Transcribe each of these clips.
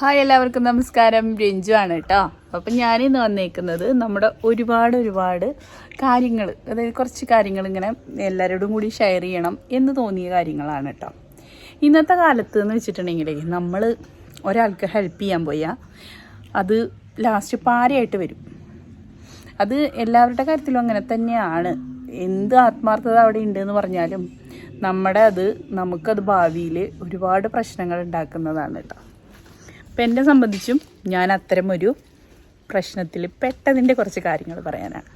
Hi എല്ലാവർക്കും നമസ്കാരം. രഞ്ജു ആണ് കേട്ടോ. അപ്പം ഞാനിന്ന് വന്നേക്കുന്നത് നമ്മുടെ ഒരുപാട് ഒരുപാട് കാര്യങ്ങൾ അതായത് കുറച്ച് കാര്യങ്ങൾ ഇങ്ങനെ എല്ലാവരോടും കൂടി ഷെയർ ചെയ്യണം എന്ന് തോന്നിയ കാര്യങ്ങളാണ് കേട്ടോ. ഇന്നത്തെ കാലത്ത് എന്ന് വെച്ചിട്ടുണ്ടെങ്കിൽ നമ്മൾ ഒരാൾക്ക് ഹെൽപ്പ് ചെയ്യാൻ പോയാൽ അത് ലാസ്റ്റ് പാരയായിട്ട് വരും. അത് എല്ലാവരുടെ കാര്യത്തിലും അങ്ങനെ തന്നെയാണ്. എന്ത് ആത്മാർത്ഥത അവിടെ ഉണ്ടെന്ന് പറഞ്ഞാലും നമ്മുടെ അത് നമുക്കത് ഭാവിയിൽ ഒരുപാട് പ്രശ്നങ്ങൾ ഉണ്ടാക്കുന്നതാണ് കേട്ടോ. അപ്പം എന്നെ സംബന്ധിച്ചും ഞാൻ ഒരു പ്രശ്നത്തിൽ പെട്ടതിന്റെ കുറച്ച് കാര്യങ്ങൾ പറയാനാണ്.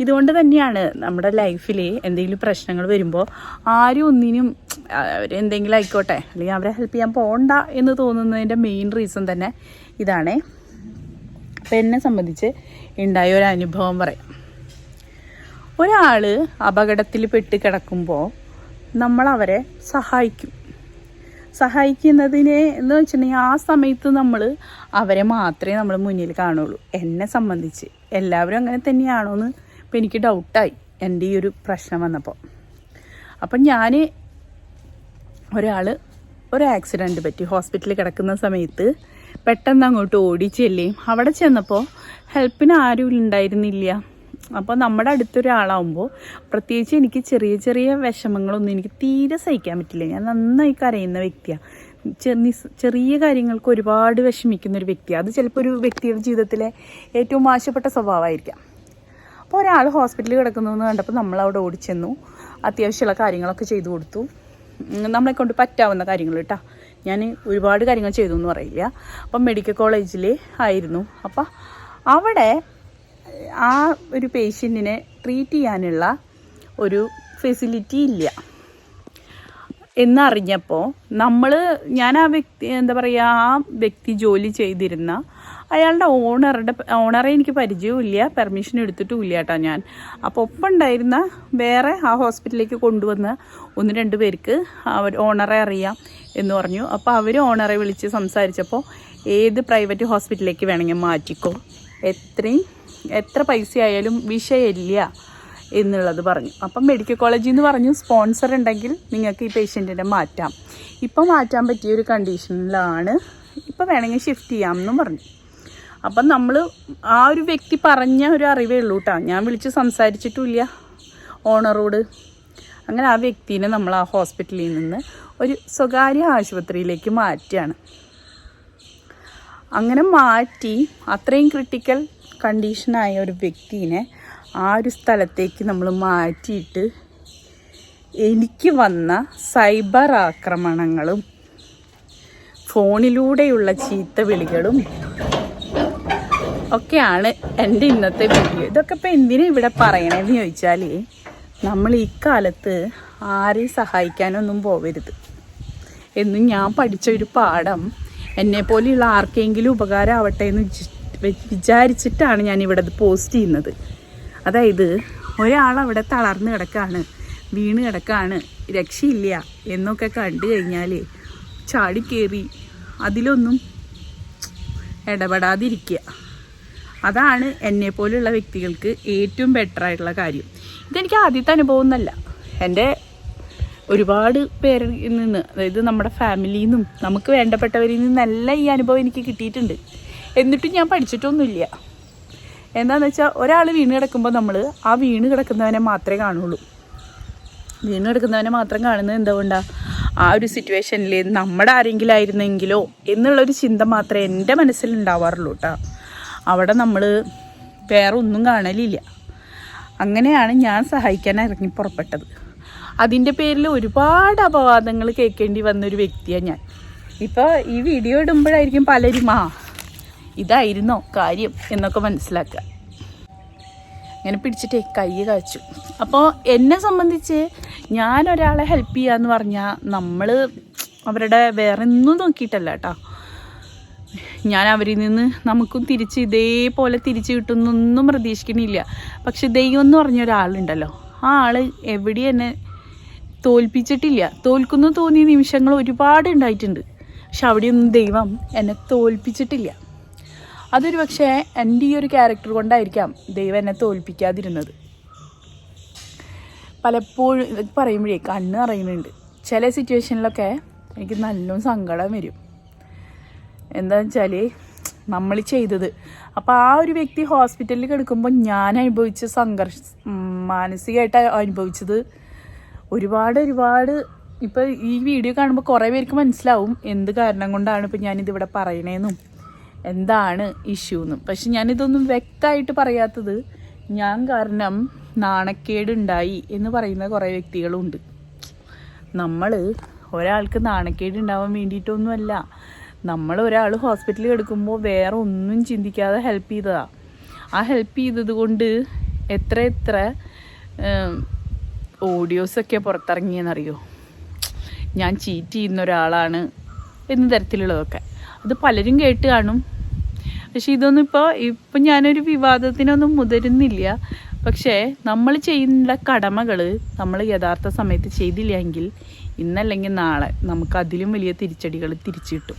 ഇതുകൊണ്ട് തന്നെയാണ് നമ്മുടെ ലൈഫിൽ എന്തെങ്കിലും പ്രശ്നങ്ങൾ വരുമ്പോൾ ആരും ഒന്നിനും അവരെന്തെങ്കിലും ആയിക്കോട്ടെ അല്ലെങ്കിൽ അവരെ ഹെൽപ്പ് ചെയ്യാൻ പോകണ്ട എന്ന് തോന്നുന്നതിന്റെ മെയിൻ റീസൺ തന്നെ ഇതാണ്. അപ്പം എന്നെ സംബന്ധിച്ച് ഉണ്ടായ ഒരു അനുഭവം പറയാം. ഒരാൾ അപകടത്തിൽ പെട്ട് കിടക്കുമ്പോൾ നമ്മൾ അവരെ സഹായിക്കും. സഹായിക്കുന്നതിനെ എന്ന് വെച്ചിട്ടുണ്ടെങ്കിൽ ആ സമയത്ത് നമ്മൾ അവരെ മാത്രമേ നമ്മൾ മുന്നിൽ കാണുള്ളൂ. എന്നെ സംബന്ധിച്ച് എല്ലാവരും അങ്ങനെ തന്നെയാണോ എന്ന് ഇപ്പം എനിക്ക് ഡൗട്ടായി എന്റെ ഈ ഒരു പ്രശ്നം വന്നപ്പോൾ അപ്പം ഞാൻ ഒരാൾ ഒരു ആക്സിഡന്റ് പറ്റി. ഹോസ്പിറ്റലിൽ കിടക്കുന്ന സമയത്ത് പെട്ടെന്ന് അങ്ങോട്ട് ഓടി ചെല്ലുകയും അവിടെ ചെന്നപ്പോൾ ഹെൽപ്പിന് ആരും ഉണ്ടായിരുന്നില്ല അപ്പോൾ നമ്മുടെ അടുത്തൊരാളാവുമ്പോൾ പ്രത്യേകിച്ച് എനിക്ക് ചെറിയ ചെറിയ വിഷമങ്ങളൊന്നും എനിക്ക് തീരെ സഹിക്കാൻ പറ്റില്ല. ഞാൻ നന്നായി കരയുന്ന വ്യക്തിയാണ് ചെറിയ കാര്യങ്ങൾക്ക് ഒരുപാട് വിഷമിക്കുന്ന ഒരു വ്യക്തിയാണ് അത് ചിലപ്പോൾ ഒരു വ്യക്തിയുടെ ജീവിതത്തിലെ ഏറ്റവും മോശപ്പെട്ട സ്വഭാവമായിരിക്കാം. അപ്പോൾ ഒരാൾ ഹോസ്പിറ്റലിൽ കിടക്കുന്നു എന്ന് കണ്ടപ്പോൾ നമ്മൾ അവിടെ ഓടിച്ചെന്നു. അത്യാവശ്യമുള്ള കാര്യങ്ങളൊക്കെ ചെയ്തു കൊടുത്തു. നമ്മളെ കൊണ്ട് പറ്റാവുന്ന കാര്യങ്ങൾ കേട്ടോ. ഞാൻ ഒരുപാട് കാര്യങ്ങൾ ചെയ്തു എന്ന് പറയില്ല. അപ്പം മെഡിക്കൽ കോളേജിൽ ആയിരുന്നു. അപ്പം അവിടെ ആ ഒരു പേഷ്യന്റിനെ ട്രീറ്റ് ചെയ്യാനുള്ള ഒരു ഫെസിലിറ്റി ഇല്ല. എന്നറിഞ്ഞപ്പോൾ നമ്മൾ ഞാൻ ആ വ്യക്തി എന്താ പറയുക ആ വ്യക്തി ജോലി ചെയ്തിരുന്ന അയാളുടെ ഓണറുടെ ഓണറെ എനിക്ക് പരിചയമില്ല പെർമിഷൻ എടുത്തിട്ടും ഇല്ല കേട്ടോ ഞാൻ. അപ്പോൾ ഒപ്പം ഉണ്ടായിരുന്ന വേറെ ആ ഹോസ്പിറ്റലിലേക്ക് കൊണ്ടുവന്ന ഒന്ന് രണ്ട് പേർക്ക് അവർ ഓണറെ അറിയാം എന്ന് പറഞ്ഞു. അപ്പോൾ അവർ ഓണറെ വിളിച്ച് സംസാരിച്ചപ്പോൾ ഏത് പ്രൈവറ്റ് ഹോസ്പിറ്റലിലേക്ക് വേണമെങ്കിൽ മാറ്റിക്കോ. എത്രയും എത്ര പൈസ ആയാലും വിഷയമില്ല എന്നുള്ളത് പറഞ്ഞു. അപ്പം മെഡിക്കൽ കോളേജിൽ നിന്ന് പറഞ്ഞു സ്പോൺസർ ഉണ്ടെങ്കിൽ നിങ്ങൾക്ക് ഈ പേഷ്യന്റിനെ മാറ്റാം. ഇപ്പം മാറ്റാൻ പറ്റിയ ഒരു കണ്ടീഷനിലാണ് ഇപ്പം വേണമെങ്കിൽ ഷിഫ്റ്റ് ചെയ്യാം എന്നും പറഞ്ഞു. അപ്പം നമ്മൾ ആ ഒരു വ്യക്തി പറഞ്ഞ ഒരു അറിവേ ഉള്ളൂ കേട്ടോ ഞാൻ വിളിച്ച് സംസാരിച്ചിട്ടുമില്ല ഓണറോട്. അങ്ങനെ ആ വ്യക്തിനെ നമ്മൾ ആ ഹോസ്പിറ്റലിൽ നിന്ന് ഒരു സ്വകാര്യ ആശുപത്രിയിലേക്ക് മാറ്റുകയാണ്. അങ്ങനെ മാറ്റി അത്രയും ക്രിട്ടിക്കൽ കണ്ടീഷനായ ഒരു വ്യക്തിനെ ആ ഒരു സ്ഥലത്തേക്ക് നമ്മൾ മാറ്റിയിട്ട് എനിക്ക് വന്ന സൈബർ ആക്രമണങ്ങളും ഫോണിലൂടെയുള്ള ചീത്ത വിളികളും ഒക്കെയാണ് എന്റെ ഇന്നത്തെ വീഡിയോ. ഇതൊക്കെ ഇപ്പം എന്തിനാ ഇവിടെ പറയണമെന്ന് ചോദിച്ചാൽ നമ്മൾ ഈ കാലത്ത് ആരെയും സഹായിക്കാനൊന്നും പോവരുത്. എന്നും ഞാൻ പഠിച്ച ഒരു പാഠം എന്നെ പോലെയുള്ള ആർക്കെങ്കിലും ഉപകാരമാവട്ടെ എന്ന് വിചി- വി- വിചാരിച്ചിട്ടാണ് ഞാൻ ഇവിടെ പോസ്റ്റ് ചെയ്യുന്നത്. അതായത് ഒരാൾ അവിടെ തളർന്ന് കിടക്കാണ് വീണ് കിടക്കാണ് രക്ഷയില്ല എന്നൊക്കെ കണ്ടു കഴിഞ്ഞാൽ ചാടിക്കേറി അതിലൊന്നും ഇടപെടാതിരിക്കുക. അതാണ് എന്നെ പോലുള്ള വ്യക്തികൾക്ക് ഏറ്റവും ബെറ്റർ ആയിട്ടുള്ള കാര്യം. ഇതെനിക്ക് ആദ്യത്തെ അനുഭവം ഒന്നല്ല എന്റെ ഒരുപാട് പേരിൽ നിന്ന് അതായത് നമ്മുടെ ഫാമിലിയിൽ നിന്നും നമുക്ക് വേണ്ടപ്പെട്ടവരിൽ നിന്നെല്ലാം ഈ അനുഭവം എനിക്ക് കിട്ടിയിട്ടുണ്ട്. എന്നിട്ടും ഞാൻ പഠിച്ചിട്ടൊന്നുമില്ല. എന്താണെന്ന് വെച്ചാൽ ഒരാൾ വീണ് കിടക്കുമ്പോൾ നമ്മൾ ആ വീണ് കിടക്കുന്നവനെ മാത്രമേ കാണുള്ളൂ. വീണ് കിടക്കുന്നവനെ മാത്രം കാണുന്നത് എന്തുകൊണ്ടാണ് ആ ഒരു സിറ്റുവേഷനിൽ നമ്മുടെ ആരെങ്കിലും ആയിരുന്നെങ്കിലോ എന്നുള്ളൊരു ചിന്ത മാത്രമേ എന്റെ മനസ്സിൽ ഉണ്ടാവാറുള്ളൂ കേട്ടോ അവിടെ നമ്മൾ വേറെ ഒന്നും കാണലില്ല. അങ്ങനെയാണ് ഞാൻ സഹായിക്കാൻ ഇറങ്ങി പുറപ്പെട്ടത്. അതിന്റെ പേരിൽ ഒരുപാട് അപവാദങ്ങൾ കേൾക്കേണ്ടി വന്നൊരു വ്യക്തിയാണ് ഞാൻ. ഇപ്പോൾ ഈ വീഡിയോ ഇടുമ്പോഴായിരിക്കും പലരും ആ ഇതായിരുന്നോ കാര്യം എന്നൊക്കെ മനസ്സിലാക്കുക. അങ്ങനെ പിടിച്ചിട്ടേ കൈ കാച്ചു. അപ്പോൾ എന്നെ സംബന്ധിച്ച് ഞാൻ ഒരാളെ ഹെൽപ്പ് ചെയ്യാന്ന് പറഞ്ഞാൽ നമ്മൾ അവരുടെ വേറെ ഒന്നും നോക്കിയിട്ടല്ല കേട്ടോ ഞാൻ അവരിൽ നിന്ന് നമുക്കും തിരിച്ച് ഇതേപോലെ തിരിച്ച് കിട്ടുന്നൊന്നും പ്രതീക്ഷിക്കണില്ല പക്ഷെ ദൈവം എന്ന് പറഞ്ഞ ഒരാളുണ്ടല്ലോ. ആ ആൾ എവിടെ എന്നെ തോൽപ്പിച്ചിട്ടില്ല. തോൽക്കുന്നു തോന്നിയ നിമിഷങ്ങൾ ഒരുപാട് ഉണ്ടായിട്ടുണ്ട്. പക്ഷെ അവിടെയൊന്നും ദൈവം എന്നെ തോൽപ്പിച്ചിട്ടില്ല. അതൊരു പക്ഷേ എന്റെ ഈ ഒരു ക്യാരക്ടർ കൊണ്ടായിരിക്കാം ദൈവം എന്നെ തോൽപ്പിക്കാതിരുന്നത്. പലപ്പോഴും പറയുമ്പോഴേ കണ്ണ് നിറയുന്നുണ്ട്. ചില സിറ്റുവേഷനിലൊക്കെ എനിക്ക് നല്ലോണം സങ്കടം വരും. എന്താണെന്ന് വെച്ചാൽ നമ്മൾ ചെയ്തത്. അപ്പോൾ ആ ഒരു വ്യക്തി ഹോസ്പിറ്റലിൽ കിടക്കുമ്പോൾ ഞാൻ അനുഭവിച്ച സംഘർഷ മാനസികമായിട്ട് അനുഭവിച്ചത് ഒരുപാട് ഒരുപാട് ഇപ്പം ഈ വീഡിയോ കാണുമ്പോൾ കുറേ പേർക്ക് മനസ്സിലാവും എന്ത് കാരണം കൊണ്ടാണ് ഇപ്പം ഞാനിതിവിടെ പറയണേന്നും. എന്താണ് ഇഷ്യൂ എന്നും പക്ഷെ ഞാനിതൊന്നും വ്യക്തമായിട്ട് പറയാത്തത് ഞാൻ കാരണം നാണക്കേടുണ്ടായി എന്ന് പറയുന്ന കുറേ വ്യക്തികളുണ്ട്. നമ്മൾ ഒരാൾക്ക് നാണക്കേട് ഉണ്ടാവാൻ വേണ്ടിയിട്ടൊന്നുമല്ല. നമ്മൾ ഒരാൾ ഹോസ്പിറ്റലിൽ എടുക്കുമ്പോൾ വേറെ ഒന്നും ചിന്തിക്കാതെ ഹെൽപ്പ് ചെയ്തതാണ് ആ ഹെൽപ്പ് ചെയ്തത് കൊണ്ട് എത്ര എത്ര ഓഡിയോസൊക്കെ പുറത്തിറങ്ങിയെന്നറിയോ? ഞാൻ ചീറ്റ് ചെയ്യുന്ന ഒരാളാണ് എന്ന തരത്തിലുള്ളതൊക്കെ. അത് പലരും കേട്ട് കാണും. പക്ഷെ ഇതൊന്നും ഇപ്പോൾ ഇപ്പം ഞാനൊരു വിവാദത്തിനൊന്നും മുതിരുന്നില്ല. പക്ഷേ നമ്മൾ ചെയ്യുന്ന കടമകൾ നമ്മൾ യഥാർത്ഥ സമയത്ത് ചെയ്തില്ലെങ്കിൽ ഇന്നല്ലെങ്കിൽ നാളെ നമുക്ക് അതിലും വലിയ തിരിച്ചടികൾ തിരിച്ചു കിട്ടും.